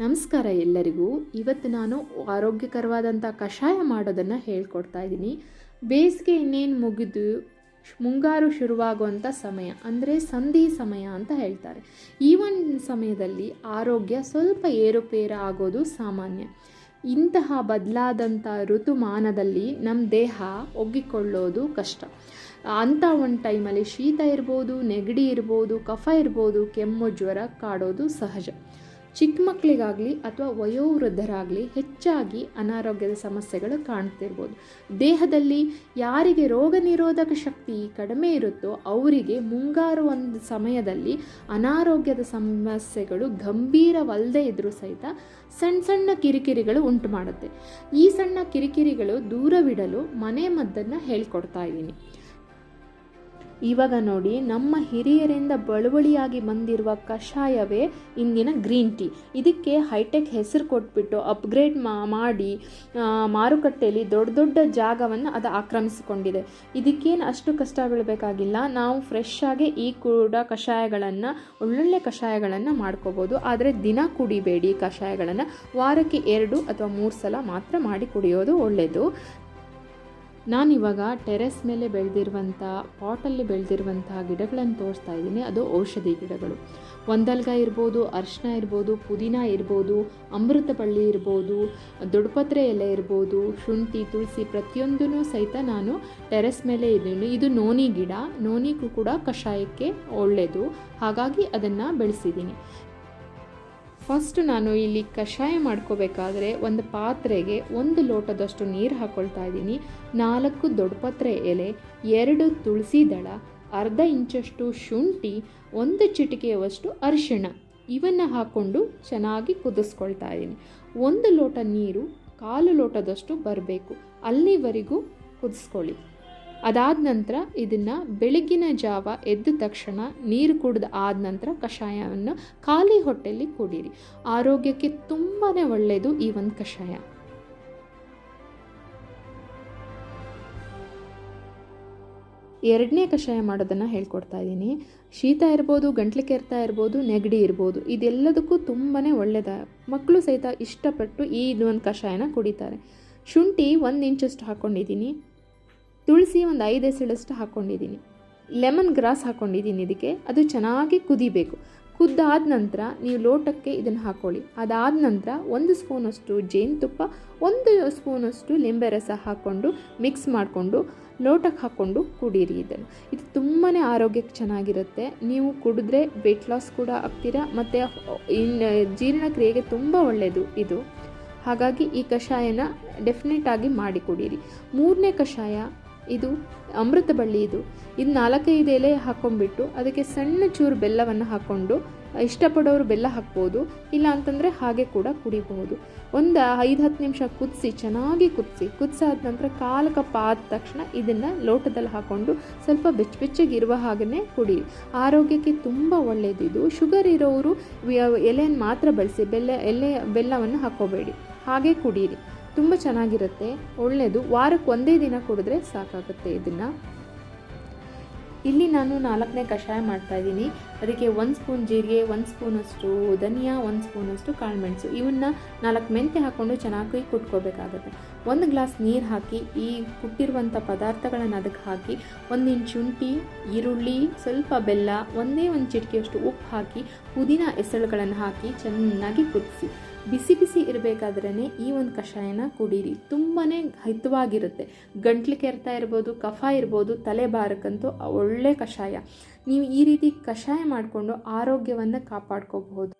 ನಮಸ್ಕಾರ ಎಲ್ಲರಿಗೂ. ಇವತ್ತು ನಾನು ಆರೋಗ್ಯಕರವಾದಂಥ ಕಷಾಯ ಮಾಡೋದನ್ನು ಹೇಳ್ಕೊಡ್ತಾ ಇದ್ದೀನಿ. ಬೇಸಿಗೆ ಇನ್ನೇನು ಮುಗಿದು ಮುಂಗಾರು ಶುರುವಾಗುವಂಥ ಸಮಯ, ಅಂದರೆ ಸಂಧಿ ಸಮಯ ಅಂತ ಹೇಳ್ತಾರೆ. ಈ ಒಂದು ಸಮಯದಲ್ಲಿ ಆರೋಗ್ಯ ಸ್ವಲ್ಪ ಏರುಪೇರು ಆಗೋದು ಸಾಮಾನ್ಯ. ಇಂತಹ ಬದಲಾದಂಥ ಋತುಮಾನದಲ್ಲಿ ನಮ್ಮ ದೇಹ ಒಗ್ಗಿಕೊಳ್ಳೋದು ಕಷ್ಟ. ಅಂಥ ಒಂದು ಟೈಮಲ್ಲಿ ಶೀತ ಇರ್ಬೋದು, ನೆಗಡಿ ಇರ್ಬೋದು, ಕಫ ಇರ್ಬೋದು, ಕೆಮ್ಮು, ಜ್ವರ ಕಾಡೋದು ಸಹಜ. ಚಿಕ್ಕ ಮಕ್ಕಳಿಗಾಗಲಿ ಅಥವಾ ವಯೋವೃದ್ಧರಾಗಲಿ ಹೆಚ್ಚಾಗಿ ಅನಾರೋಗ್ಯದ ಸಮಸ್ಯೆಗಳು ಕಾಣ್ತಿರ್ಬೋದು. ದೇಹದಲ್ಲಿ ಯಾರಿಗೆ ರೋಗ ನಿರೋಧಕ ಶಕ್ತಿ ಕಡಿಮೆ ಇರುತ್ತೋ ಅವರಿಗೆ ಮುಂಗಾರು ಒಂದು ಸಮಯದಲ್ಲಿ ಅನಾರೋಗ್ಯದ ಸಮಸ್ಯೆಗಳು ಗಂಭೀರವಲ್ಲದೆ ಇದ್ದರೂ ಸಹಿತ ಸಣ್ಣ ಸಣ್ಣ ಕಿರಿಕಿರಿಗಳು ಉಂಟು ಮಾಡುತ್ತೆ. ಈ ಸಣ್ಣ ಕಿರಿಕಿರಿಗಳು ದೂರವಿಡಲು ಮನೆ ಮದ್ದನ್ನು ಹೇಳ್ಕೊಡ್ತಾ ಇದ್ದೀನಿ. ಇವಾಗ ನೋಡಿ, ನಮ್ಮ ಹಿರಿಯರಿಂದ ಬಳುವಳಿಯಾಗಿ ಬಂದಿರುವ ಕಷಾಯವೇ ಇಂದಿನ ಗ್ರೀನ್ ಟೀ. ಇದಕ್ಕೆ ಹೈಟೆಕ್ ಹೆಸರು ಕೊಟ್ಬಿಟ್ಟು ಅಪ್ಗ್ರೇಡ್ ಮಾಡಿ ಮಾರುಕಟ್ಟೆಯಲ್ಲಿ ದೊಡ್ಡ ದೊಡ್ಡ ಜಾಗವನ್ನು ಅದು ಆಕ್ರಮಿಸಿಕೊಂಡಿದೆ. ಇದಕ್ಕೇನು ಅಷ್ಟು ಕಷ್ಟ ಬೀಳಬೇಕಾಗಿಲ್ಲ ನಾವು ಫ್ರೆಶ್ ಆಗಿ ಈ ಕೂಡ ಕಷಾಯಗಳನ್ನು, ಒಳ್ಳೊಳ್ಳೆ ಕಷಾಯಗಳನ್ನು ಮಾಡ್ಕೋಬೋದು. ಆದರೆ ದಿನ ಕುಡಿಬೇಡಿ ಕಷಾಯಗಳನ್ನು. ವಾರಕ್ಕೆ ಎರಡು ಅಥವಾ ಮೂರು ಸಲ ಮಾತ್ರ ಮಾಡಿ ಕುಡಿಯೋದು ಒಳ್ಳೆಯದು ನಾನಿವಾಗ ಟೆರೆಸ್ ಮೇಲೆ ಬೆಳೆದಿರುವಂಥ, ಪಾಟಲ್ಲಿ ಬೆಳೆದಿರುವಂತಹ ಗಿಡಗಳನ್ನು ತೋರಿಸ್ತಾ ಇದ್ದೀನಿ. ಅದು ಔಷಧಿ ಗಿಡಗಳು. ಒಂದಲ್ಗ ಇರ್ಬೋದು ಅರ್ಶಿನ ಇರ್ಬೋದು, ಪುದೀನ ಇರ್ಬೋದು ಅಮೃತ ಬಳ್ಳಿ ಇರ್ಬೋದು ದೊಡ್ಡಪತ್ರೆ ಎಲೆ ಇರ್ಬೋದು, ಶುಂಠಿ, ತುಳಸಿ ಪ್ರತಿಯೊಂದೂ ಸಹಿತ ನಾನು ಟೆರೆಸ್ ಮೇಲೆ ಇದ್ದೀನಿ. ಇದು ನೋನಿ ಗಿಡ. ನೋನಿಗೂ ಕೂಡ ಕಷಾಯಕ್ಕೆ ಒಳ್ಳೆಯದು ಹಾಗಾಗಿ ಅದನ್ನು ಬೆಳೆಸಿದ್ದೀನಿ. ಫಸ್ಟ್ ನಾನು ಇಲ್ಲಿ ಕಷಾಯ ಮಾಡ್ಕೋಬೇಕಾದ್ರೆ ಒಂದು ಪಾತ್ರೆಗೆ ಒಂದು ಲೋಟದಷ್ಟು ನೀರು ಹಾಕ್ಕೊಳ್ತಾ ಇದ್ದೀನಿ. ನಾಲ್ಕು ದೊಡ್ಡಪತ್ರೆ ಎಲೆ, ಎರಡು ತುಳಸಿ ದಳ, ಅರ್ಧ ಇಂಚಷ್ಟು ಶುಂಠಿ, ಒಂದು ಚಿಟಿಕೆಯವಷ್ಟು ಅರಿಶಿಣ. ಇವನ್ನು ಹಾಕ್ಕೊಂಡು ಚೆನ್ನಾಗಿ ಕುದಿಸ್ಕೊಳ್ತಾ ಇದ್ದೀನಿ. ಒಂದು ಲೋಟ ನೀರು, ಕಾಲು ಲೋಟದಷ್ಟು ಬರಬೇಕು. ಅಲ್ಲಿವರೆಗೂ ಕುದಿಸ್ಕೊಳ್ಳಿ. ಅದಾದ ನಂತರ ಇದನ್ನು ಬೆಳಗಿನ ಜಾವ ಎದ್ದ ತಕ್ಷಣ ನೀರು ಕುಡಿದ ಆದ ನಂತರ ಕಷಾಯವನ್ನು ಖಾಲಿ ಹೊಟ್ಟೆಯಲ್ಲಿ ಕುಡೀರಿ. ಆರೋಗ್ಯಕ್ಕೆ ತುಂಬಾ ಒಳ್ಳೆಯದು ಈ ಒಂದು ಕಷಾಯ. ಎರಡನೇ ಕಷಾಯ ಮಾಡೋದನ್ನು ಹೇಳ್ಕೊಡ್ತಾ ಇದ್ದೀನಿ. ಶೀತ ಇರ್ಬೋದು, ಗಂಟ್ಲು ಕೆರೆತ ಇರ್ಬೋದು, ನೆಗಡಿ ಇರ್ಬೋದು, ಇದೆಲ್ಲದಕ್ಕೂ ತುಂಬಾ ಒಳ್ಳೆಯದ ಮಕ್ಕಳು ಸಹಿತ ಇಷ್ಟಪಟ್ಟು ಈ ಒಂದು ಕಷಾಯನ ಕುಡಿತಾರೆ. ಶುಂಠಿ ಒಂದು ಇಂಚಷ್ಟು ಹಾಕ್ಕೊಂಡಿದ್ದೀನಿ ತುಳಸಿ ಒಂದು ಐದು ಎಸಳಷ್ಟು ಹಾಕ್ಕೊಂಡಿದ್ದೀನಿ ಲೆಮನ್ ಗ್ರಾಸ್ ಹಾಕ್ಕೊಂಡಿದ್ದೀನಿ ಇದಕ್ಕೆ. ಅದು ಚೆನ್ನಾಗಿ ಕುದಿಬೇಕು. ಕುದ್ದಾದ ನಂತರ ನೀವು ಲೋಟಕ್ಕೆ ಇದನ್ನು ಹಾಕ್ಕೊಳ್ಳಿ ಅದಾದ ನಂತರ ಒಂದು ಸ್ಪೂನಷ್ಟು ಜೇನುತುಪ್ಪ, ಒಂದು ಸ್ಪೂನಷ್ಟು ಲಿಂಬೆ ರಸ ಹಾಕ್ಕೊಂಡು ಮಿಕ್ಸ್ ಮಾಡಿಕೊಂಡು ಲೋಟಕ್ಕೆ ಹಾಕ್ಕೊಂಡು ಕುಡೀರಿ ಇದನ್ನು. ಇದು ತುಂಬಾ ಆರೋಗ್ಯಕ್ಕೆ ಚೆನ್ನಾಗಿರುತ್ತೆ. ನೀವು ಕುಡಿದ್ರೆ ವೆಯ್ಟ್ ಲಾಸ್ ಕೂಡ ಆಗ್ತೀರಾ ಮತ್ತು ಇನ್ನು ಜೀರ್ಣಕ್ರಿಯೆಗೆ ತುಂಬ ಒಳ್ಳೆಯದು ಇದು. ಹಾಗಾಗಿ ಈ ಕಷಾಯನ ಡೆಫಿನೆಟ್ ಆಗಿ ಮಾಡಿ ಕುಡೀರಿ. ಮೂರನೇ ಕಷಾಯ ಇದು ಅಮೃತ ಬಳ್ಳಿ ಇದು. ಇದು ನಾಲ್ಕೈದು ಎಲೆ ಹಾಕೊಂಡ್ಬಿಟ್ಟು ಅದಕ್ಕೆ ಸಣ್ಣ ಚೂರು ಬೆಲ್ಲವನ್ನು ಹಾಕ್ಕೊಂಡು ಇಷ್ಟಪಡೋರು ಬೆಲ್ಲ ಹಾಕ್ಬೋದು, ಇಲ್ಲ ಅಂತಂದರೆ ಹಾಗೆ ಕೂಡ ಕುಡಿಬಹುದು. ಒಂದು ಐದು ಹತ್ತು ನಿಮಿಷ ಕುದಿಸಿ, ಚೆನ್ನಾಗಿ ಕುದಿಸಿ, ಕುದಿಸಾದ ನಂತರ ಕಾಲು ಕಪ್ ಆದ ತಕ್ಷಣ ಇದನ್ನು ಲೋಟದಲ್ಲಿ ಹಾಕ್ಕೊಂಡು ಸ್ವಲ್ಪ ಬೆಚ್ಚ ಬೆಚ್ಚಗಿರುವ ಹಾಗೆಯೇ ಕುಡಿ. ಆರೋಗ್ಯಕ್ಕೆ ತುಂಬ ಒಳ್ಳೆಯದು ಇದು. ಶುಗರ್ ಇರೋರು ಎಲೆಯನ್ನು ಮಾತ್ರ ಬಳಸಿ, ಬೆಲ್ಲ ಎಲೆ ಬೆಲ್ಲವನ್ನು ಹಾಕ್ಕೋಬೇಡಿ ಹಾಗೆ ಕುಡೀರಿ. ತುಂಬ ಚೆನ್ನಾಗಿರುತ್ತೆ ಒಳ್ಳೆಯದು ವಾರಕ್ಕೆ ಒಂದೇ ದಿನ ಕುಡಿದ್ರೆ ಸಾಕಾಗುತ್ತೆ ಇದನ್ನು. ಇಲ್ಲಿ ನಾನು ನಾಲ್ಕನೇ ಕಷಾಯ ಮಾಡ್ತಾ ಇದ್ದೀನಿ. ಅದಕ್ಕೆ ಒಂದು ಸ್ಪೂನ್ ಜೀರಿಗೆ, ಒಂದು ಸ್ಪೂನಷ್ಟು ಧನಿಯಾ, ಒಂದು ಸ್ಪೂನಷ್ಟು ಕಾಳುಮೆಣಸು ಇವನ್ನ ನಾಲ್ಕು ಮೆಂತೆ ಹಾಕ್ಕೊಂಡು ಚೆನ್ನಾಗಿ ಕುಟ್ಕೋಬೇಕಾಗುತ್ತೆ. ಒಂದು ಗ್ಲಾಸ್ ನೀರು ಹಾಕಿ, ಈ ಕುಟ್ಟಿರುವಂಥ ಪದಾರ್ಥಗಳನ್ನು ಅದಕ್ಕೆ ಹಾಕಿ, ಒಂದು ಶುಂಠಿ, ಈರುಳ್ಳಿ, ಸ್ವಲ್ಪ ಬೆಲ್ಲ, ಒಂದೇ ಒಂದು ಚಿಟಿಕೆಯಷ್ಟು ಉಪ್ಪು ಹಾಕಿ, ಪುದೀನ ಎಸಳುಗಳನ್ನು ಹಾಕಿ ಚೆನ್ನಾಗಿ ಕುದಿಸಿ. ಬಿಸಿ ಬಿಸಿ ಇರಬೇಕಾದ್ರೇ ಈ ಒಂದು ಕಷಾಯನ ಕುಡೀರಿ. ತುಂಬಾ ಹಿತವಾಗಿರುತ್ತೆ. ಗಂಟ್ಲು ಕೆರೆತ ಇರ್ಬೋದು, ಕಫ ಇರ್ಬೋದು, ತಲೆ ಭಾರಕ್ಕಂತೂ ಒಳ್ಳೆ ಕಷಾಯ. ನೀವು ಈ ರೀತಿ ಕಷಾಯ ಮಾಡಿಕೊಂಡು ಆರೋಗ್ಯವನ್ನು ಕಾಪಾಡ್ಕೋಬಹುದು.